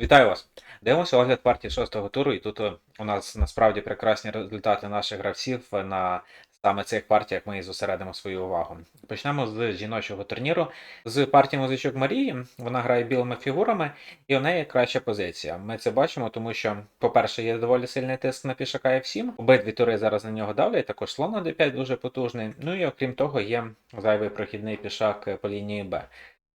Вітаю вас! Дивимося огляд партії шостого туру, і тут е, у нас насправді прекрасні результати наших гравців на саме цих партіях ми і зосередимо свою увагу. Почнемо з жіночого турніру. З партії музичок Марії вона грає білими фігурами, і у неї краща позиція. Ми це бачимо, тому що, по-перше, є доволі сильний тиск на пішака F7. Обидві тури зараз на нього давлять, також слон на D5 дуже потужний. Ну і окрім того, є зайвий прохідний пішак по лінії Б.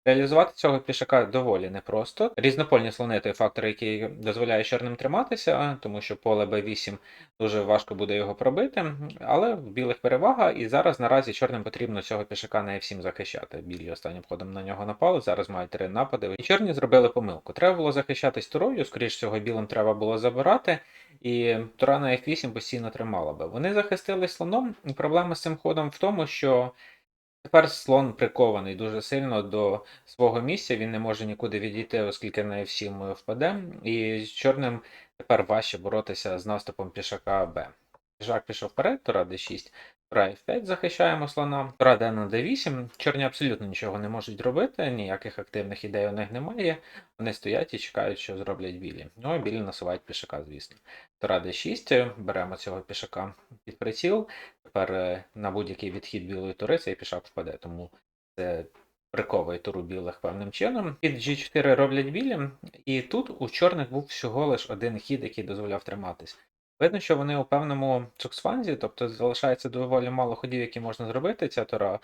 Реалізувати цього пішака доволі непросто. Різнопольні слони той фактор, який дозволяє чорним триматися, тому що поле Б8 дуже важко буде його пробити, але в білих перевага, і зараз наразі чорним потрібно цього пішака на F7 захищати. Білі останнім ходом на нього напали, зараз мають три напади. І чорні зробили помилку. Треба було захищатись турою, скоріш всього, білим треба було забирати, і тура на F8 постійно тримала би. Вони захистили слоном, проблема з цим ходом в тому, що. Тепер слон прикований дуже сильно до свого місця, він не може нікуди відійти, оскільки на F7 впаде, і з чорним тепер важче боротися з наступом пішака Б. Пішак пішов вперед, тура D6, тура F5 захищаємо слона, тура на D8. Чорні абсолютно нічого не можуть робити, ніяких активних ідей у них немає. Вони стоять і чекають, що зроблять білі. Ну, а білі насувають пішака, звісно. Тура D6, беремо цього пішака під приціл. Тепер е, на будь-який відхід білої тури цей пішак впаде, тому це приковує туру білих певним чином. Під G4 роблять білі, і тут у чорних був всього лиш один хід, який дозволяв триматись. Видно, що вони у певному цуксфанзі, тобто залишається доволі мало ходів, які можна зробити. Ця тура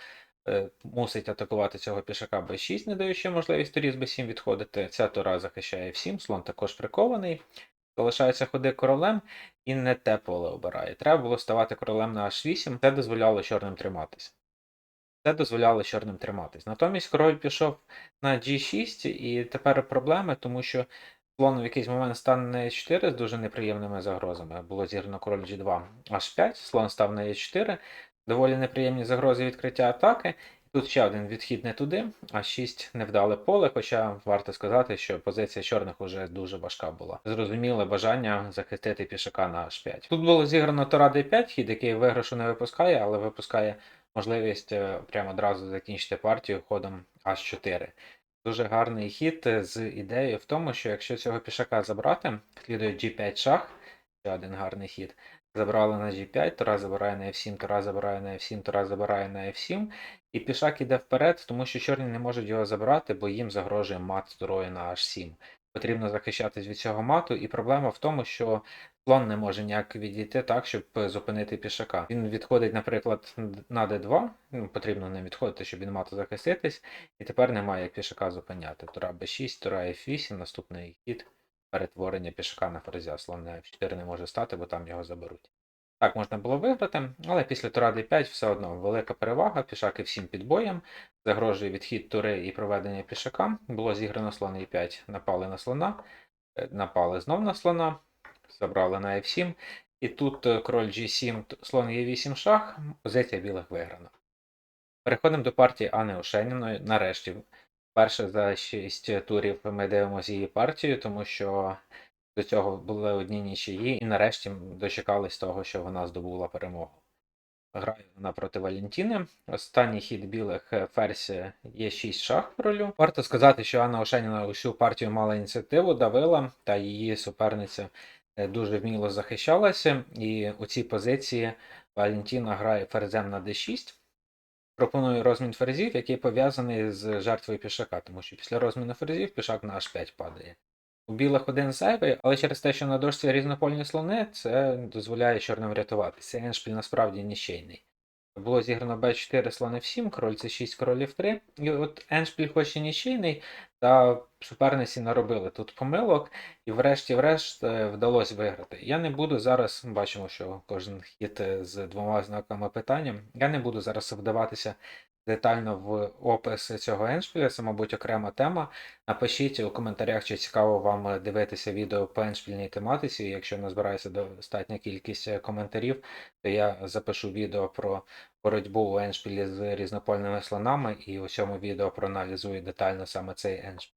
е, мусить атакувати цього пішака b6, не даючи можливість турі з b7 відходити. Ця тура захищає f7, слон також прикований. Залишаються ходи королем і не те поле обирає. Треба було ставати королем на h8, це дозволяло чорним триматись. Це дозволяло чорним триматись. Натомість король пішов на g6, і тепер проблеми, тому що слон в якийсь момент стане на e4 з дуже неприємними загрозами. Було зіграно король g2 h5, слон став на e4, доволі неприємні загрози відкриття атаки. Тут ще один відхід не туди, а 6 невдале поле, хоча варто сказати, що позиція чорних уже дуже важка була. Зрозуміле бажання захистити пішака на h5. Тут було зіграно Тора d5, хід, який виграшу не випускає, але випускає можливість е, прямо одразу закінчити партію ходом h4. Дуже гарний хід е, з ідеєю в тому, що якщо цього пішака забрати, слідує g5 шах, ще один гарний хід. Забрали на G5, Тура забирає на F7, Тура забирає на F7, Тура забирає на F7. І пішак іде вперед, тому що чорні не можуть його забрати, бо їм загрожує мат турою на H7. Потрібно захищатись від цього мату, і проблема в тому, що слон не може ніяк відійти так, щоб зупинити пішака. Він відходить, наприклад, на D2, ну, потрібно не відходити, щоб він мату захиститись, і тепер немає як пішака зупиняти. Тура B6, Тура F8, наступний хід перетворення пішака на ферзя. Слон на F4 не може стати, бо там його заберуть. Так, можна було виграти, але після тура d5 все одно велика перевага, пішак F7 під боєм, загрожує відхід тури і проведення пішака. Було зіграно слон e5, напали на слона, е, напали знов на слона, забрали на F7. І тут е, король G7, слон E8 шах, позиція білих виграна. Переходимо до партії Анни Ошеніної. Нарешті, перше за 6 турів ми дивимося її партію, тому що до цього були одні нічиї, і нарешті дочекались того, що вона здобула перемогу. Грає вона проти Валентіни. Останній хід білих е, ферзь є 6 шах королю. Варто сказати, що Анна Ошеніна усю партію мала ініціативу, давила, та її суперниця е, дуже вміло захищалася. І у цій позиції Валентіна грає ферзем на d6. Пропоную розмін ферзів, який пов'язаний з жертвою пішака, тому що після розміну ферзів пішак на h5 падає. У білих один зайвий, але через те, що на дошці різнопольні слони, це дозволяє чорним врятуватися. Еншпіль насправді нічийний. Було зіграно b4 слон f7, король c6, король f3. І от Еншпіль хоч і нічийний, та суперниці наробили тут помилок, і врешті-врешт е, вдалося виграти. Я не буду зараз, бачимо, що кожен хід е, з двома знаками питання. Я не буду зараз вдаватися детально в опис цього еншпіля, це, мабуть, окрема тема. Напишіть у коментарях, чи цікаво вам дивитися відео по еншпільній тематиці. Якщо назбирається достатня кількість е, коментарів, то я запишу відео про боротьбу у еншпілі з різнопольними слонами, і у цьому відео проаналізую детально саме цей еншпіль.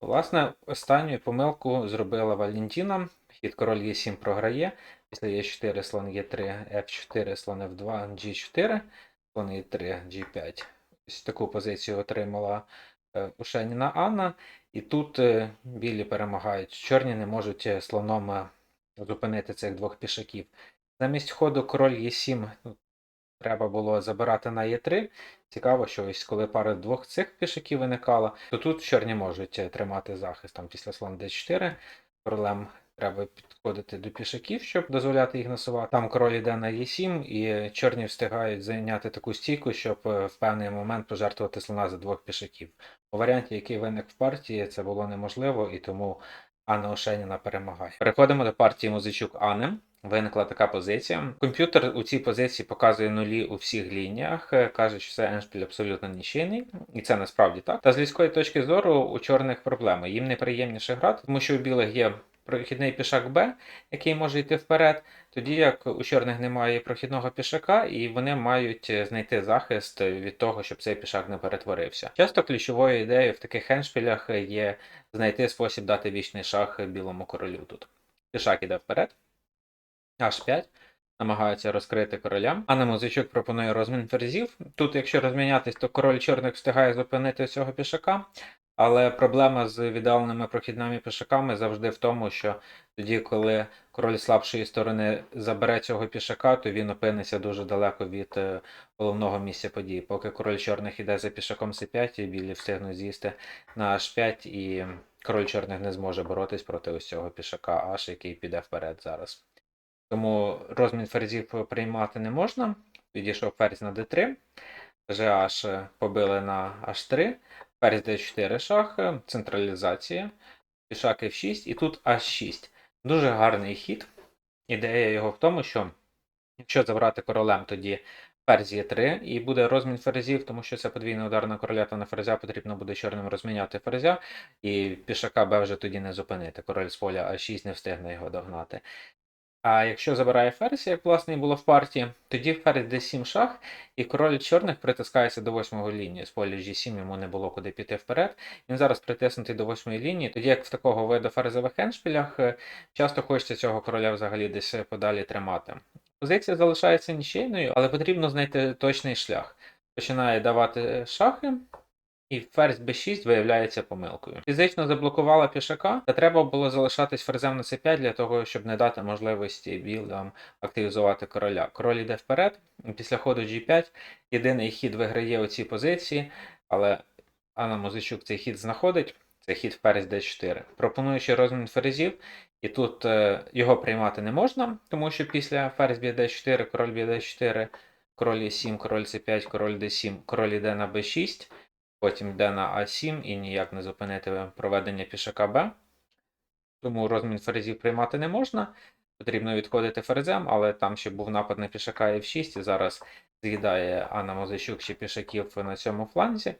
Власне, останню помилку зробила Валентіна. Хід король Е7 програє. Після Е4 слон Е3, F4, слон F2, G4, слон Е3, G5. Ось таку позицію отримала е, Ушеніна Анна. І тут е, білі перемагають. Чорні не можуть е, слоном зупинити цих двох пішаків. Замість ходу король Е7 ну, треба було забирати на Е3. Цікаво, що ось коли пара двох цих пішаків виникала, то тут чорні можуть тримати захист там після слон d4. Королем треба підходити до пішаків, щоб дозволяти їх насувати. Там король йде на Е7, і чорні встигають зайняти таку стійку, щоб е, в певний момент пожертвувати слона за двох пішаків. У варіанті, який виник в партії, це було неможливо, і тому Анна Ошеніна перемагає. Переходимо до партії Музичук Анни. Виникла така позиція. Комп'ютер у цій позиції показує нулі у всіх лініях, е, каже, що це еншпіль абсолютно нічийний, і це насправді так. Та з людської точки зору у чорних проблеми. Їм неприємніше грати, тому що у білих є прохідний пішак Б, який може йти вперед, тоді як у чорних немає прохідного пішака, і вони мають е, знайти захист від того, щоб цей пішак не перетворився. Часто ключовою ідеєю в таких хеншпілях є знайти спосіб дати вічний шах білому королю тут. Пішак іде вперед. H5. Намагаються розкрити короля. Анна Музичук пропонує розмін ферзів. Тут, якщо розмінятись, то король чорних встигає зупинити цього пішака. Але проблема з віддаленими прохідними пішаками завжди в тому, що тоді, коли король слабшої сторони забере цього пішака, то він опиниться дуже далеко від е, головного місця події. Поки король чорних іде за пішаком c5, і білі встигнуть з'їсти на h5, і король чорних не зможе боротись проти ось цього пішака H, який піде вперед зараз. Тому розмін ферзів приймати не можна. Підійшов ферзь на d3, GH побили на h3, ферзь d4 шах, централізація, пішак f6 і тут h6. Дуже гарний хід. Ідея його в тому, що якщо забрати королем, тоді ферзь є 3 і буде розмін ферзів, тому що це подвійний удар на короля та на ферзя, потрібно буде чорним розміняти ферзя, і пішака Б вже тоді не зупинити. Король з поля А6 не встигне його догнати. А якщо забирає ферзь, як власне і було в партії, тоді ферзь d7 шах, і король чорних притискається до восьмої лінії. З поля G7 йому не було куди піти вперед. Він зараз притиснутий до восьмої лінії, тоді як в такого виду ферзових еншпілях е, часто хочеться цього короля взагалі десь подалі тримати. Позиція залишається нічийною, але потрібно знайти точний шлях. Починає давати шахи, і ферзь b6 виявляється помилкою. Фізично заблокувала пішака, та треба було залишатись ферзем на c5 для того, щоб не дати можливості білим активізувати короля. Король йде вперед, після ходу g5 єдиний хід виграє у цій позиції, але Анна Музичук цей хід знаходить. Це хід ферзь d4. Пропонуючи розмін ферзів, і тут е, його приймати не можна, тому що після ферзь б'є d4, король б'є d4, король e7, король c5, король d7, король йде на b6. Потім йде на А7 і ніяк не зупинити проведення пішака Б. Тому розмін ферзів приймати не можна. Потрібно відходити ферзем, але там ще був напад на пішака F6, і зараз з'їдає Анна Мозичук ще пішаків на цьому фланзі.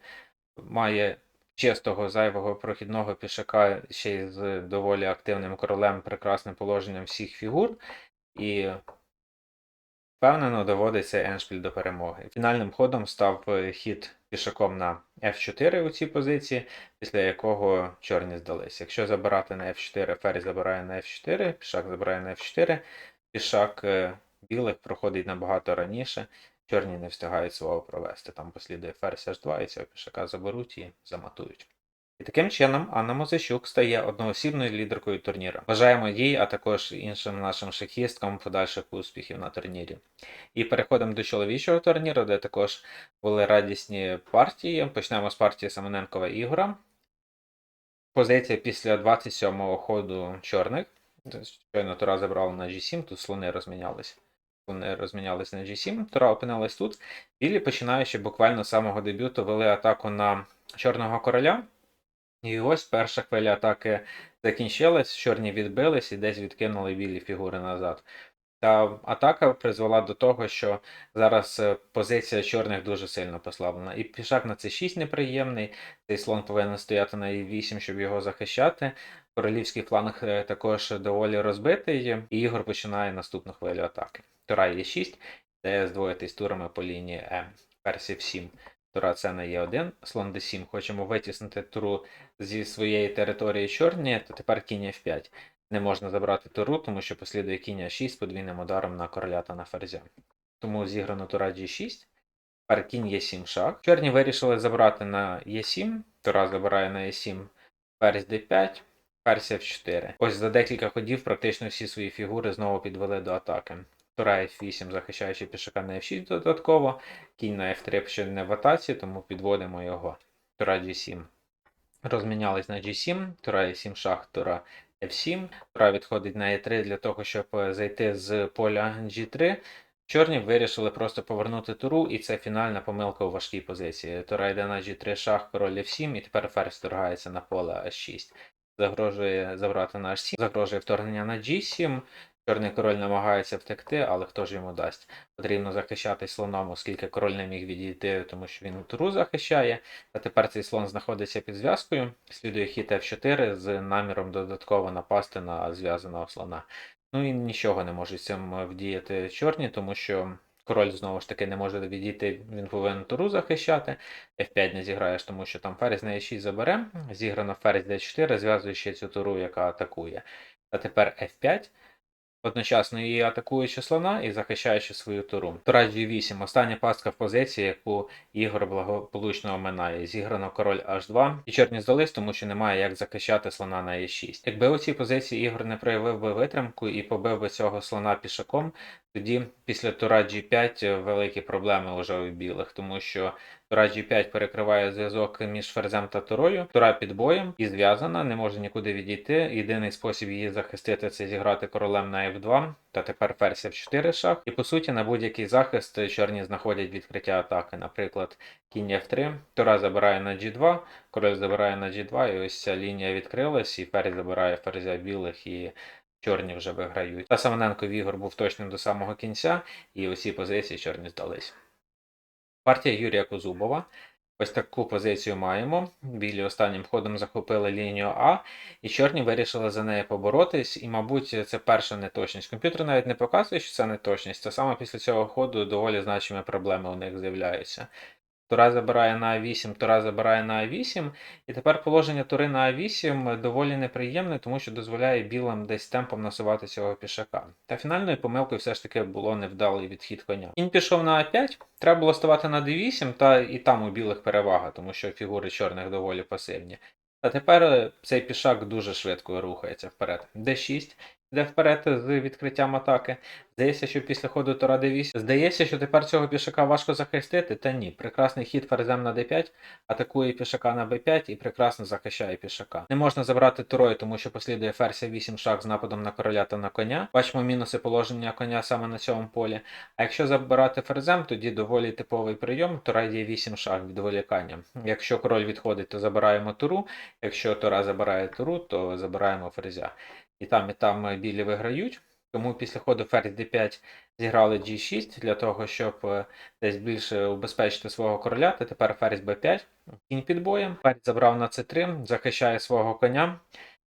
Має чистого зайвого прохідного пішака ще й з доволі активним королем, прекрасним положенням всіх фігур. І Впевнено доводиться Еншпіль до перемоги. Фінальним ходом став е, хід пішаком на F4 у цій позиції, після якого чорні здались. Якщо забирати на F4, ферзь забирає на F4, пішак забирає на F4, пішак е, білих проходить набагато раніше, чорні не встигають свого провести. Там послідує ферзь H2 і цього пішака заберуть і заматують. І таким чином Анна Мозищук стає одноосібною лідеркою турніру. Бажаємо їй, а також іншим нашим шахісткам подальших успіхів на турнірі. І переходимо до чоловічого турніру, де також були радісні партії. Почнемо з партії Самоненкова Ігора. Позиція після 27-го ходу чорних. Щойно Тура забрала на G7, тут слони розмінялися. Вони розмінялися на G7, Тура опинилась тут. Білі, починаючи буквально з самого дебюту, вели атаку на Чорного короля. І ось перша хвиля атаки закінчилась, чорні відбились і десь відкинули білі фігури назад. Та атака призвела до того, що зараз е, позиція чорних дуже сильно послаблена. І пішак на c 6 неприємний, цей слон повинен стояти на e8, щоб його захищати. Королівський фланг е, також доволі розбитий, і Ігор починає наступну хвилю атаки. Тура e6, де здвоїтись турами по лінії М. Персі f7. Тура це на Е1, слон d7. Хочемо витіснити туру зі своєї території чорні, то тепер кінь F5. Не можна забрати туру, тому що послідує кінь А6 подвійним ударом на короля та на ферзя. Тому зіграно тура G6. Тепер кінь Е7 шах. Чорні вирішили забрати на Е7, тура забирає на Е7 ферзь d5, ферзь f4. Ось за декілька ходів практично всі свої фігури знову підвели до атаки. Тура F8, захищаючи пішака на F6 додатково, кінь на F3 ще не в атаці, тому підводимо його. Тура G7. Розмінялись на G7, Тура E7 шах, Тура F7. Тура відходить на E3 для того, щоб е, зайти з поля G3. Чорні вирішили просто повернути туру, і це фінальна помилка у важкій позиції. Тура йде на G3 шах, король F7, і тепер ферзь вторгається на поле H6. Загрожує забрати на H7, загрожує вторгнення на G7. Чорний король намагається втекти, але хто ж йому дасть? Потрібно захищати слоном, оскільки король не міг відійти, тому що він туру захищає. А тепер цей слон знаходиться під зв'язкою. Слідує хід F4 з наміром додатково напасти на зв'язаного слона. Ну і нічого не можуть з цим вдіяти чорні, тому що король знову ж таки не може відійти, він повинен туру захищати. F5 не зіграєш, тому що там ферзь на E6 забере. Зіграно ферзь D4, зв'язуючи цю туру, яка атакує. А тепер F5. Одночасно і атакуючи слона і захищаючи свою туру. Тура G8 остання пастка в позиції, яку Ігор благополучно оминає. Зіграно король H2. І чорні здались, тому що немає як захищати слона на E6. Якби у цій позиції Ігор не проявив би витримку і побив би цього слона пішаком, тоді після тура G5 великі проблеми вже у білих, тому що тура G5 перекриває зв'язок між ферзем та турою. Тура під боєм і зв'язана, не може нікуди відійти. Єдиний спосіб її захистити це зіграти королем на F2, та тепер ферзь F4 шах. І по суті на будь-який захист чорні знаходять відкриття атаки. Наприклад, кінь F3, тура забирає на G2, король забирає на G2, і ось ця лінія відкрилась, і ферзь забирає ферзя білих і. Чорні вже виграють. Та Самоненко Ігор був точним до самого кінця, і усі позиції чорні здались. Партія Юрія Козубова. Ось таку позицію маємо. Білі останнім ходом захопили лінію А, і чорні вирішили за неї поборотись, і, мабуть, це перша неточність. Комп'ютер навіть не показує, що це неточність, а саме після цього ходу доволі значимі проблеми у них з'являються. Тура забирає на А8, Тура забирає на А8, і тепер положення тури на А8 доволі неприємне, тому що дозволяє білим десь темпом насувати цього пішака. Та фінальною помилкою все ж таки було невдалий відхід коня. Кінь пішов на А5, треба було ставати на D8, та і там у білих перевага, тому що фігури чорних доволі пасивні. А тепер е, цей пішак дуже швидко рухається вперед. D6, йде вперед з відкриттям атаки. Здається, що після ходу Тура D8. Здається, що тепер цього пішака важко захистити, та ні. Прекрасний хід ферзем на D5, атакує пішака на B5 і прекрасно захищає пішака. Не можна забрати турою, тому що послідує ферзь 8 шах з нападом на короля та на коня. Бачимо мінуси положення коня саме на цьому полі. А якщо забирати ферзем, тоді доволі типовий прийом. Тура є 8 шах відволікання. Якщо король відходить, то забираємо туру. Якщо тура забирає туру, то забираємо ферзя. І там, і там білі виграють. Тому після ходу ферзь d5 зіграли g6 для того, щоб е, десь більше убезпечити свого короля. Та тепер ферзь b5, кінь під боєм. Ферзь забрав на c3, захищає свого коня.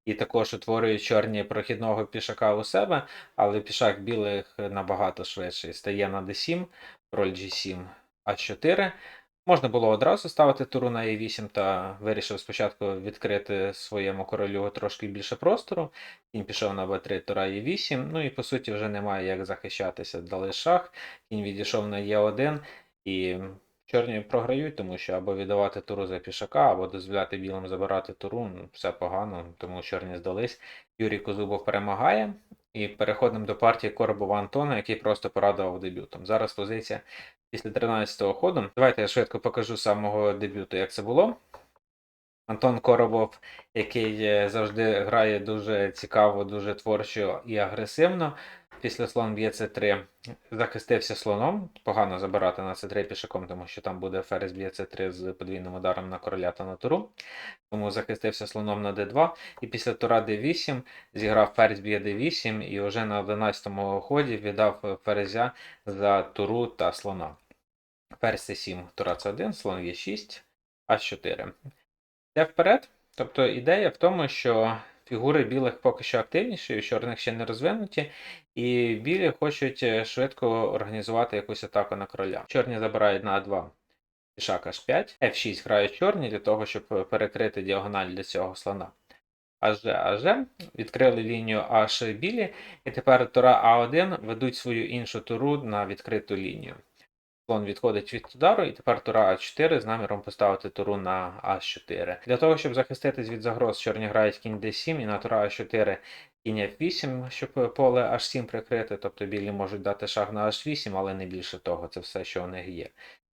І також утворює чорні прохідного пішака у себе, але пішак білих набагато швидший. Стає на d7, король g7, а4. Можна було одразу ставити туру на e8 та вирішив спочатку відкрити своєму королю трошки більше простору. Кінь пішов на b3, тура e8. Ну і по суті вже немає як захищатися. Дали шах, кінь відійшов на e1 і чорні програють, тому що або віддавати туру за пішака, або дозволяти білим забирати туру. Ну, все погано, тому чорні здались. Юрій Козубов перемагає. І переходимо до партії Коробова Антона, який просто порадував дебютом. Зараз позиція після 13-го ходу. Давайте я швидко покажу самого дебюту, як це було. Антон Коробов, який е, завжди грає дуже цікаво, дуже творчо і агресивно. Після слон б'є С3 захистився слоном. Погано забирати на С3 пішаком, тому що там буде ферзь б'є С3 з подвійним ударом на короля та на туру. Тому захистився слоном на d2. І після тура d8 зіграв ферзь б'є d8 і вже на 11-му ході віддав ферзя за туру та слона. Ферзь c7, тура c1, слон є 6, а4. Йде вперед. Тобто ідея в тому, що фігури білих поки що активніші, чорних ще не розвинуті, і білі хочуть е, швидко організувати якусь атаку на короля. Чорні забирають на А2 пішак H5, F6 грають чорні для того, щоб перекрити діагональ для цього слона. АЖ, АЖ, відкрили лінію H білі, і тепер тура А1 ведуть свою іншу туру на відкриту лінію. Слон відходить від удару, і тепер тура А4 з наміром поставити туру на А4. Для того, щоб захиститись від загроз, чорні грають кінь d7 і на тура А4 кінь F8, щоб поле H7 прикрити, тобто білі можуть дати шаг на H8, але не більше того, це все, що у них є.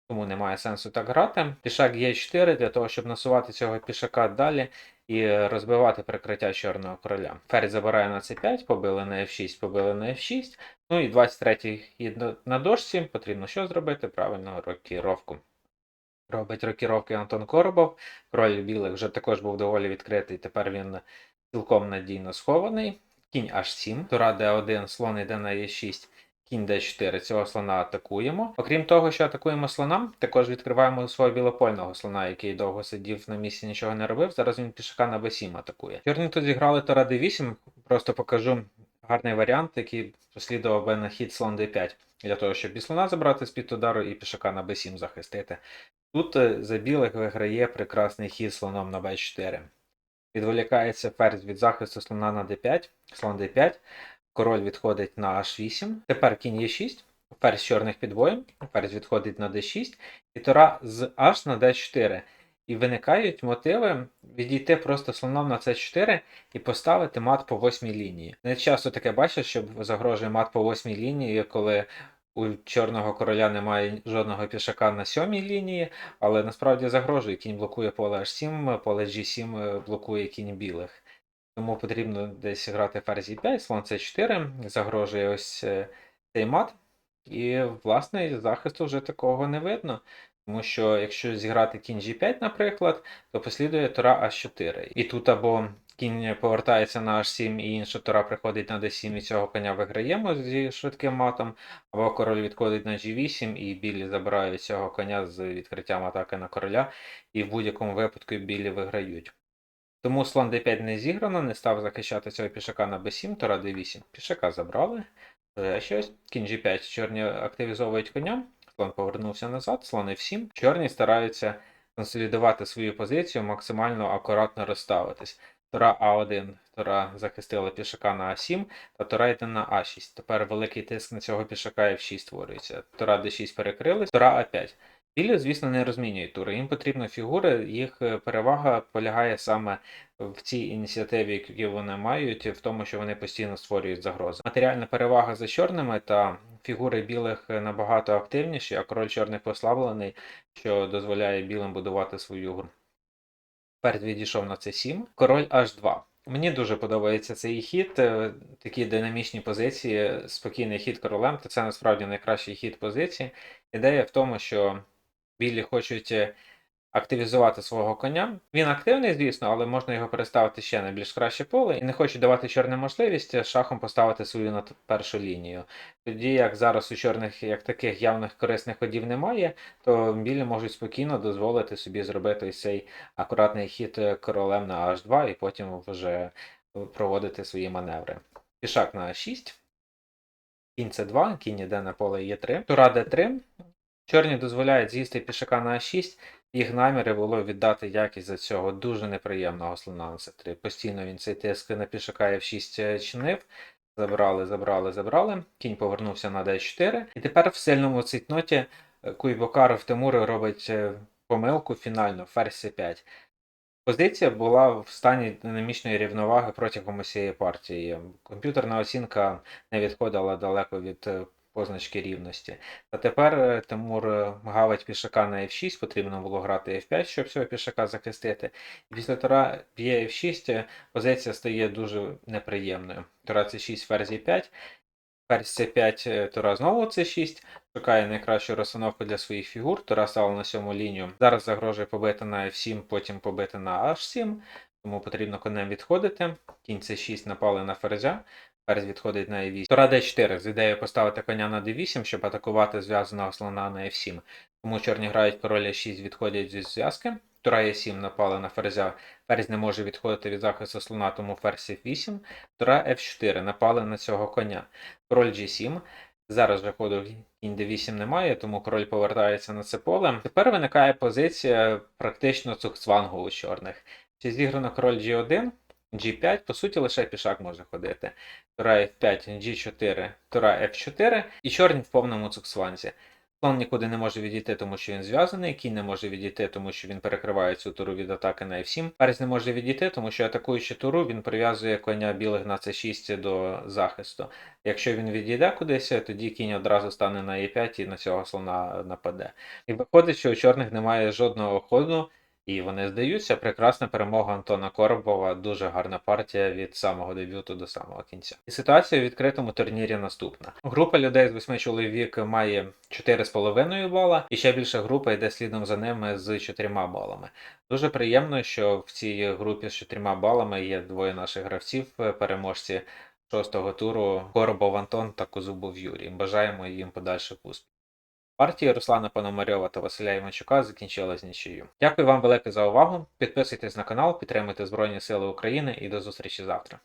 Тому немає сенсу так грати. Пішак Е4 для того, щоб насувати цього пішака далі і розбивати прикриття чорного короля. Ферзь забирає на c5, побили на f6, побили на f6. Ну і 23-й на- на дошці. Потрібно що зробити? Правильно, рокіровку. Робить рокіровки Антон Коробов. Король білих вже також був доволі відкритий. Тепер він цілком надійно схований. Кінь H7, тура D1, слон йде на E6, кінь D4. Цього слона атакуємо. Окрім того, що атакуємо слона, також відкриваємо свого білопольного слона, який довго сидів на місці, нічого не робив. Зараз він пішака на B7 атакує. Чорні тут зіграли тура D8, просто покажу гарний варіант, який послідував би на хід слон D5, для того, щоб і слона забрати з-під удару і пішака на B7 захистити. Тут е, за білих виграє прекрасний хід слоном на b4. Відволікається ферзь від захисту слона на d5, слон d5, король відходить на h8. Тепер кінь e6, ферзь чорних під боєм, ферзь відходить на d6, і тура з h на d4. І виникають мотиви відійти просто слоном на c4 і поставити мат по восьмій лінії. Не часто таке бачиш, що загрожує мат по восьмій лінії, коли у чорного короля немає жодного пішака на сьомій лінії, але насправді загрожує. Кінь блокує поле H7, поле G7 блокує кінь білих. Тому потрібно десь грати ферзь E5, слон C4, загрожує ось е, цей мат. І, власне, захисту вже такого не видно. Тому що якщо зіграти кінь G5, наприклад, то послідує тура А4. І тут або кінь повертається на H7 і інша тура приходить на D7 і цього коня виграємо зі швидким матом, або король відходить на G8 і білі забирають цього коня з відкриттям атаки на короля, і в будь-якому випадку білі виграють. Тому слон d5 не зіграно, не став захищати цього пішака на b7, тура d8. Пішака забрали. Е, Щось. Кінь g5. Чорні активізовують коня. Слон повернувся назад, слон f7. Чорні стараються консолідувати свою позицію, максимально акуратно розставитись. Тура А1, тура захистила пішака на А7, та тура йде на А6. Тепер великий тиск на цього пішака F6 створюється. Тура D6 перекрились, тура А5. Білі, звісно, не розмінюють тури. Їм потрібні фігури, їх е, перевага полягає саме в цій ініціативі, які вони мають, в тому, що вони постійно створюють загрози. Матеріальна перевага за чорними та фігури білих набагато активніші, а король чорних послаблений, що дозволяє білим будувати свою гру. Ферзь відійшов на c7, король h2. Мені дуже подобається цей хід, е, такі динамічні позиції, спокійний хід королем, то це насправді найкращий хід позиції. Ідея в тому, що білі хочуть е, активізувати свого коня. Він активний, звісно, але можна його переставити ще на більш краще поле і не хочуть давати чорним можливість шахом поставити свою на першу лінію. Тоді як зараз у чорних як таких явних корисних ходів немає, то білі можуть спокійно дозволити собі зробити цей акуратний хід е, королем на H2 і потім вже проводити свої маневри. Пішак на А6. Кінь С2, кінь іде на поле Е3. Тура Д3. Чорні дозволяють з'їсти пішака на А6. Їх наміри було віддати якість за цього дуже неприємного слона на С3. Постійно він цей тиск на пішака F6 чинив. Забрали, забрали, забрали. Кінь повернувся на D4. І тепер в сильному цитноті Куйбокаров Тимур робить е, помилку фінальну, ферзь C5. Позиція була в стані динамічної рівноваги протягом усієї партії. Комп'ютерна оцінка не відходила далеко від е, позначки рівності. Та тепер е, Тимур е, гавить пішака на F6, потрібно було грати F5, щоб цього пішака захистити. Після тура б'є F6 е, позиція стає дуже неприємною. Тура C6, ферзь E5, ферзь C5, е, тура знову C6, шукає найкращу розстановку для своїх фігур, тура стала на сьому лінію. Зараз загрожує побити на F7, потім побити на H7, тому потрібно конем відходити. Кінь C6 напали на ферзя. Ферзь відходить на e8. Тура d4 з ідеєю поставити коня на d8, щоб атакувати зв'язаного слона на f7. Тому чорні грають король e6, відходять зі зв'язки. Тура e7 напали на ферзя. Ферзь не може відходити від захисту слона, тому ферзь f8. Тура f4 напали на цього коня. Король g7. Зараз же ходу кінь d8 немає, тому король повертається на це поле. Тепер виникає позиція практично цукцвангу у чорних. Чи зіграно король g1, G5, по суті, лише пішак може ходити. Тура F5, G4, Тура F4 і чорні в повному цуксванзі. Слон нікуди не може відійти, тому що він зв'язаний, кінь не може відійти, тому що він перекриває цю туру від атаки на F7. Ферзь не може відійти, тому що атакуючи туру, він прив'язує коня білих на C6 до захисту. Якщо він відійде кудись, тоді кінь одразу стане на E5 і на цього слона нападе. І виходить, що у чорних немає жодного ходу, і вони здаються. Прекрасна перемога Антона Коробова, дуже гарна партія від самого дебюту до самого кінця. І ситуація у відкритому турнірі наступна. Група людей з восьми чоловік має 4,5 бала, і ще більша група йде слідом за ними з 4 балами. Дуже приємно, що в цій групі з 4 балами є двоє наших гравців, переможці шостого туру Коробов Антон та Козубов Юрій. Бажаємо їм подальших успіхів. Партія Руслана Пономарьова та Василя Іванчука закінчилась нічию. Дякую вам велике за увагу. Підписуйтесь на канал, підтримуйте Збройні Сили України і до зустрічі завтра.